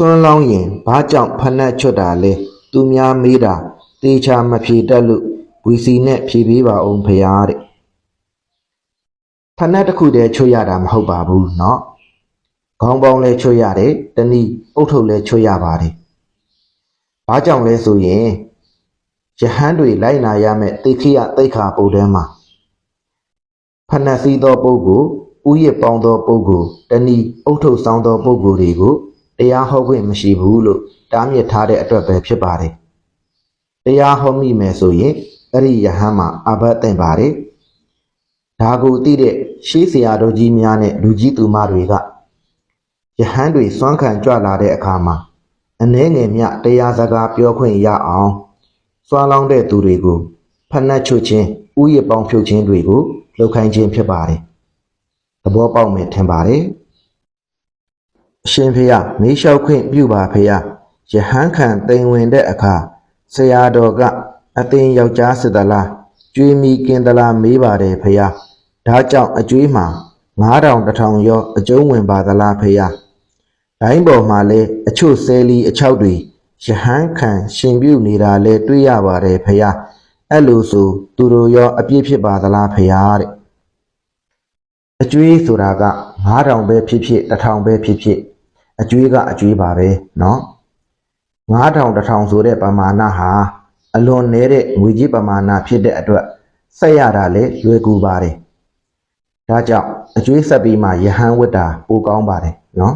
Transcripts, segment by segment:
စွန်းလောင်းရင်ဘာကြောင့်ဖနှက်ချွတ်တာလဲသူများမေးတာတေချာမဖြေတတ်လို့ဝီစီနဲ့ဖြေပေးပါအောင်ဖရားတဲ့ဖနှက်တစ်ခုတည်းချွတ်ရတာမဟုတ်ပါဘူးเนาะခေါင်းပေါင်းလဲချွတ်ရတယ်တနည်းအုတ်ထုပ်လဲချွတ်ရပါတယ်ဘာကြောင့်လဲဆိုရင်ယဟန်တွေလိုက်နာရမယ့်တိခိယတိတ်ခါပုံတန်းမှာဖနှက်စည်းသောပုဂ္ဂိုလ်ဥယျပေါင်းသောပုဂ္ဂိုလ်တနည်းအုတ်ထုပ်ဆောင်သောပုဂ္ဂိုလ်တွေကို တရားဟောခွင့်မရှိဘူးလို့တားမြစ်ထားတဲ့အတွက်ပဲဖြစ်ပါတယ်တရားဟောမိမယ်ဆိုရင်အဲ့ဒီယဟန်မှာအဘတ်တင်ပါတယ်ဒါကိုသိတဲ့ရှေးဆရာတော်ကြီးများနဲ့လူကြီးသူမတွေကယဟန်တွေစွမ်းခံကြွလာတဲ့အခါမှာအနှဲငယ်မြတရားစကားပြောခွင့်ရအောင်စွမ်းလောင်းတဲ့သူတွေကိုဖနှက်ချွတ်ခြင်းဥယျပေါင်းဖြုတ်ခြင်းတွေကိုလှုပ်ခိုင်းခြင်းဖြစ်ပါတယ်သဘောပေါက်မယ်ထင်ပါတယ်အ ရှင်ဖေယမေးလျှောက်ခွင့်ပြုပါဖေယယဟန်ခံတိမ်ဝင်တဲ့အခါဆရာတော်ကအသင်ယောက်ျားစစ်သလားကျွေးမိကင်သလားမေးပါတယ်ဖေယဒါကြောင့်အကျွေးမှာ9000တစ်ထောင်ရောအကျုံးဝင်ပါသလားဖေယဒိုင်းပေါ်မှာလဲအချို့ဆဲလီအချောက်တွေယဟန်ခံရှင်ပြုတ်နေတာလဲတွေ့ရပါတယ်ဖေယအဲ့လိုဆိုသူတို့ရောအပြစ်ဖြစ်ပါသလားဖေယတဲ့အကျွေးဆိုတာက9000ပဲဖြစ်ဖြစ်1000ပဲဖြစ်ဖြစ် အကျွေးကအကျွေးပါပဲเนาะ9000 1000ဆိုတဲ့ပမာဏဟာအလွန်နည်းတဲ့ငွေကြေးပမာဏဖြစ်တဲ့အတွက်ဆက်ရတာလေလွယ်ကူပါတယ်ဒါကြောင့်အကျွေးဆက်ပြီးမှယဟန်ဝတ္တာပိုကောင်းပါတယ်เนาะ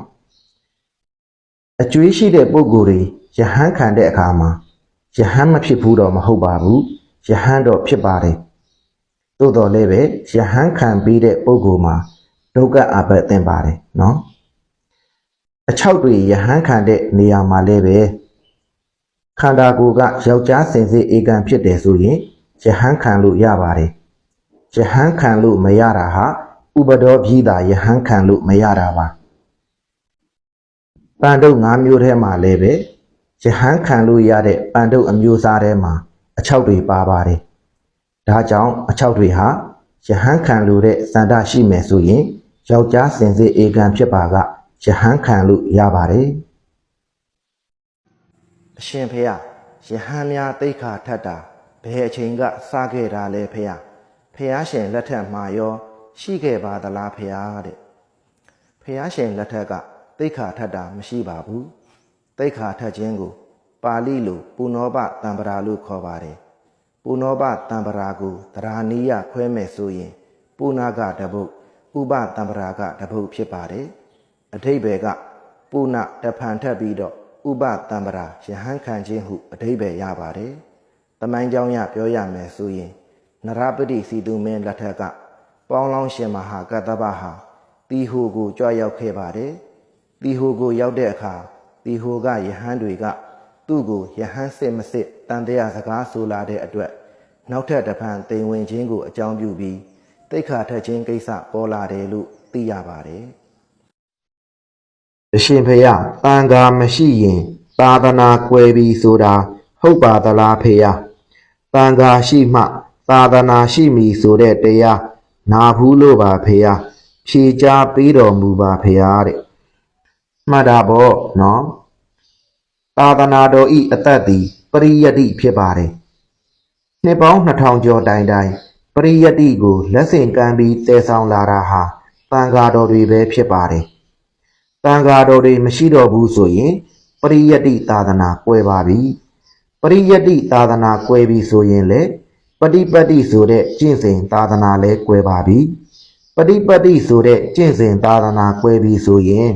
အကျွေးရှိတဲ့ပုံကိုယ်တွေယဟန်ခံတဲ့အခါမှာယဟန်မဖြစ်ဘူးတော့မဟုတ်ပါဘူးယဟန်တော့ဖြစ်ပါတယ်သို့တော်လည်းပဲယဟန်ခံပြီးတဲ့ပုံကိုယ်မှာဒုက္ခအပတ်တင်ပါတယ်เนาะ အချောက်တွေယဟန်ခံတဲ့နေရာမှာလည်းပဲခန္ဓာကိုယ်ကယောက်ျားစင်စစ်ဧကံဖြစ်တယ်ဆိုရင်ယဟန်ခံလို့ရပါတယ်ယဟန်ခံလို့မရတာဟာဥပဒောပြည်သာယဟန်ခံလို့မရတာပါပန္တုတ်၅မျိုးထဲမှာလည်းပဲယဟန်ခံလို့ရတဲ့ပန္တုတ်အမျိုးအစားထဲမှာအချောက်တွေပါပါတယ်ဒါကြောင့်အချောက်တွေဟာယဟန်ခံလို့တဲ့စန္ဒရှိမယ်ဆိုရင်ယောက်ျားစင်စစ်ဧကံဖြစ်ပါက ယဟန်ခံလို့ရပါတယ်အရှင်ဖေယယဟန်များတိတ်ခါထတ်တာဘယ်အချိန်ကစခဲ့တာလဲဖေယဖေယရှင်လက်ထက်မှာရော ရှိခဲ့ပါသလားဖေယတဲ့ဖေယရှင်လက်ထက်ကတိတ်ခါထတ်တာမရှိပါဘူးတိတ်ခါထတ်ခြင်းကို ပါဠိလိုပူနောပတံပရာလို့ခေါ်ပါတယ်ပူနောပတံပရာကိုသရာနီယခွဲမဲ့ဆိုရင်ပူနာကတပုတ်ဥပတံပရာကတပုတ်ဖြစ်ပါတယ် အထိပ္ပယ်ကပုဏတဖန်ထက်ပြီးတော့ဥပတံပရာယဟန်ခံခြင်းဟုအထိပ္ပယ်ရပါတယ်။တမိုင်းကြောင်းရပြောရမယ်ဆိုရင်နရပတိစီတုမင်းလက်ထက်ကပေါင်းလောင်းရှင်မဟာကတ္တဗဟာတီဟိုကိုကြွရောက်ခဲ့ပါတယ်။တီဟိုကိုရောက်တဲ့အခါတီဟိုကယဟန်တွေကသူ့ကိုယဟန်စစ်မစစ်တန်တရားစကားဆိုလာတဲ့အတွက်နောက်ထပ်တစ်ဖန်တိမ်ဝင်ခြင်းကိုအကြောင်းပြုပြီးတိတ်ခါထက်ခြင်းကိစ္စပေါ်လာတယ်လို့သိရပါတယ်။ အရှင်ဖေယတန်ဃာမရှိရင်သာသနာကွယ်ပြီဆိုတာဟုတ်ပါသလားဖေယတန်ဃာရှိမှ သာသနာရှိမည်ဆိုတဲ့တရားနာဘူးလို့ပါဖေယဖြေချပေးတော်မူပါဖေယတဲ့မှတ်တာပေါ့နော်သာသနာတော်ဤအသက်သည်ပရိယတ္တိဖြစ်ပါတယ်နှစ်ပေါင်း2000ကျော်တိုင်တိုင်ပရိယတ္တိကိုလက်ဆင့်ကမ်းပြီးတည်ဆောင်လာတာဟာတန်ဃာတော်တွေပဲဖြစ်ပါတယ် တန်ဃာတော်တွေမရှိတော့ဘူးဆိုရင်ပရိယတ္တိသာသနာကွယ်ပါပြီပရိယတ္တိသာသနာကွယ်ပြီဆိုရင်လေပฏิပတ်တိဆိုတဲ့ကျင့်စဉ်သာသနာလည်းကွယ်ပါပြီပฏิပတ်တိဆိုတဲ့ကျင့်စဉ်သာသနာကွယ်ပြီဆိုရင်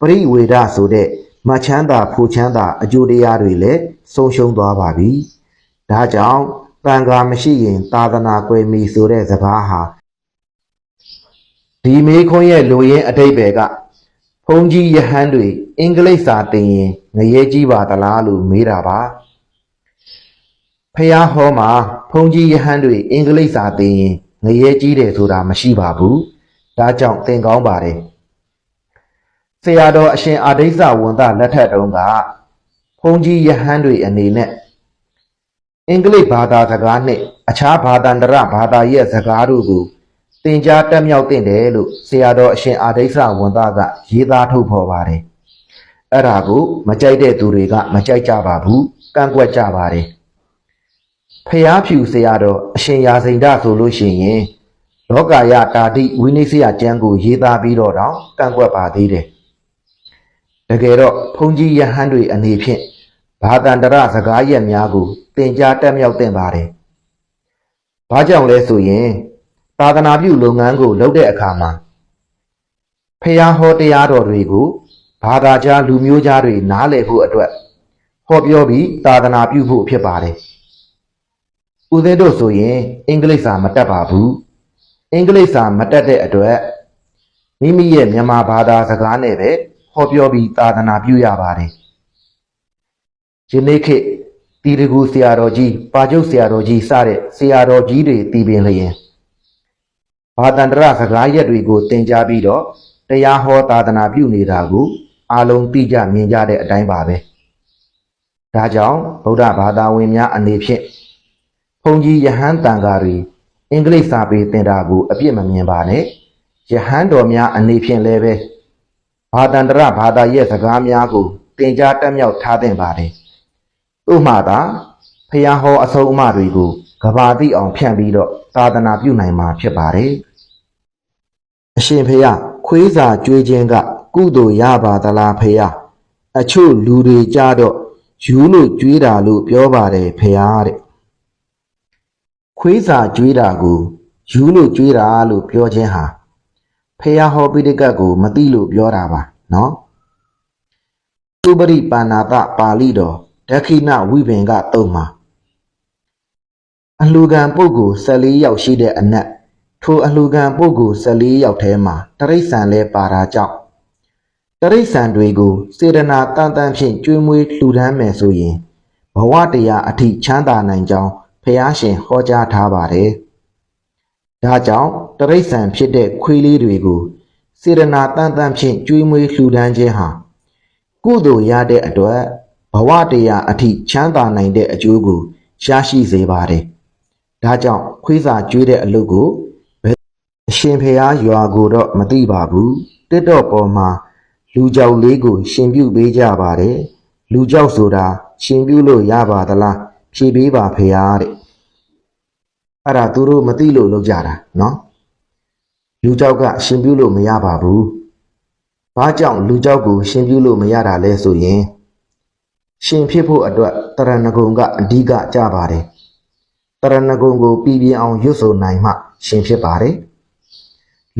ပရိဝေဒဆိုတဲ့မချမ်းသာဖူချမ်းသာအကျိုးတရားတွေလည်းဆုံးရှုံးသွားပါပြီဒါကြောင့်တန်ဃာမရှိရင် သာသနာကွယ်မီဆိုတဲ့စကားဟာဒီမေခွန်းရဲ့လူရင်းအတိတ်ပဲက ဘုန်းကြီးယဟန်တွေအင်္ဂလိပ်စာသင်ရင်ငရဲကြီးပါသလားလို့မေးတာပါဖះဟောမှာဘုန်းကြီးယဟန်တွေအင်္ဂလိပ်စာသင်ရင်ငရဲကြီးတယ်ဆိုတာမရှိပါဘူးဒါကြောင့်သင်ကောင်းပါတယ်ဆရာတော်အရှင်အာဒိစ္စဝန်သလက်ထက်တုန်းကဘုန်းကြီးယဟန်တွေအနေနဲ့အင်္ဂလိပ်ဘာသာစကားနဲ့အခြားဘာသာန္တရဘာသာရဲ့စကားတို့ကို သင်ကြားတက်မြောက်သင့်တယ်လို့ဆရာတော်အရှင်အာဒိဋ္ဌဝန်သားကရေးသားထုတ်ဖော်ပါတယ်အဲ့ဒါကိုမကြိုက်တဲ့သူတွေကမကြိုက်ကြပါဘူးကန့်ကွက်ကြပါတယ်ဖျားဖြူဆရာတော်အရှင်ရာစိန်ဒဆိုလို့ရှိရင်လောကာယတာတိဝိနိစ္စယကျမ်းကိုရေးသားပြီးတော့တောင်ကန့်ကွက်ပါသေးတယ်တကယ်တော့ဘုန်းကြီးယဟန်တွေအနေဖြင့်ဘာတန္တရစကားရက်များကိုသင်ကြားတက်မြောက်တင်ပါတယ်ဘာကြောင့်လဲဆိုရင် သာသနာပြုလုပ်ငန်းကိုလုပ်တဲ့အခါမှာဖျားဟောတရားတော်တွေကိုဘာသာကြားလူမျိုးကြားတွေနားလည်ဖို့အတွက်ဟောပြောပြီးသာသနာပြုဖို့ဖြစ်ပါတယ်ဦးသေးတို့ဆိုရင်အင်္ဂလိပ်စာမတတ်ပါဘူးအင်္ဂလိပ်စာမတတ်တဲ့အတွက်မိမိရဲ့မြန်မာဘာသာစကားနဲ့ပဲဟောပြောပြီးသာသနာပြုရပါတယ်ယနေ့ခေတ်တီရဂူဆရာတော်ကြီးပါကျုပ်ဆရာတော်ကြီးစတဲ့ဆရာတော်ကြီးတွေတည်ပင်လျင် ဘာတန္တရစကားရက်တွေကိုသင်ကြားပြီးတော့တရားဟောသာသနာပြုနေတာကိုအားလုံးသိကြမြင်ကြတဲ့အတိုင်းပါပဲဒါကြောင့်ဗုဒ္ဓဘာသာဝင်များအနေဖြင့်ဘုန်းကြီးယဟန်တန်ဃာတွေအင်္ဂလိပ်စာပေသင်တာကိုအပြစ်မမြင်ပါနဲ့ယဟန်တော်များအနေဖြင့်လည်းပဲဘာတန္တရဘာသာရဲ့စကားများကိုသင်ကြားတက်မြောက်ထားသင့်ပါတယ်ဥမှသာဖျားဟောအဆုံးအမတွေကို ကဘာတိအောင်ဖြန့်ပြီးတော့သာသနာပြုနိုင်မှာဖြစ်ပါတယ်အရှင်ဖေယခွေးစာကြွေးခြင်းက ကုသိုလ်ရပါသလားဖေယအချို့လူတွေကြတော့ယူလို့ကြွေးတာလို့ပြောပါတယ်ဖေယတဲ့ခွေးစာကြွေးတာကိုယူလို့ကြွေးတာလို့ပြောခြင်းဟာဖေယဟောပိဋကတ်ကိုမသိလို့ပြောတာပါနော်သုပရိပါဏာတပါဠိတော်ဒက္ခိဏဝိပင်ကတုံမှာ အလှူခံပုဂ္ဂိုလ်14ယောက်ရှိတဲ့အနက်ထိုအလှူခံပုဂ္ဂိုလ်14ယောက်ထဲမှာတရိษံလဲပါတာကြောင့်တရိษံတွေကိုစေတနာတန်တန်ဖြင့်ကျွေးမွေးလှူဒန်းမယ်ဆိုရင်ဘဝတရားအထိချမ်းသာနိုင်ကြောင်းဖះရှင်ဟောကြားထားပါတယ်။ဒါကြောင့်တရိษံဖြစ်တဲ့ခွေးလေးတွေကိုစေတနာတန်တန်ဖြင့်ကျွေးမွေးလှူဒန်းခြင်းဟာကုသိုလ်ရတဲ့အတွက်ဘဝတရားအထိချမ်းသာနိုင်တဲ့အကျိုးကိုရရှိစေပါတယ်။ ဒါကြောင့်ခွေးစာကျွေးတဲ့အလုပ်ကိုအရှင်ဖះရွာကိုတော့မသိပါဘူးတစ်တော့ပေါ်မှာလူကြောက်လေးကိုရှင်ပြုပေးကြပါတယ်လူကြောက်ဆိုတာရှင်ပြုလို့ရပါသလားဖြေပေးပါဖះတဲ့အဲ့ဒါသူတို့မသိလို့လုပ်ကြတာနော်လူကြောက်ကရှင်ပြုလို့မရပါဘူးဘာကြောင့်လူကြောက်ကိုရှင်ပြုလို့မရတာလဲဆိုရင်ရှင်ဖြစ်ဖို့အတွက်တရဏဂုံကအဓိကကြပါတယ်တ ရဏဂုံကိုပြည်ပြင်းအောင်ရွတ်ဆိုနိုင်မှ ရှင်ဖြစ်ပါတယ်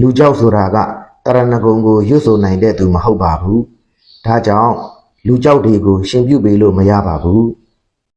လူကြောက်ဆိုတာကတရဏဂုံကိုရွတ်ဆိုနိုင်တဲ့သူမဟုတ်ပါဘူးဒါကြောင့်လူကြောက်တွေကိုရှင်ပြုပေးလို့မရပါဘူး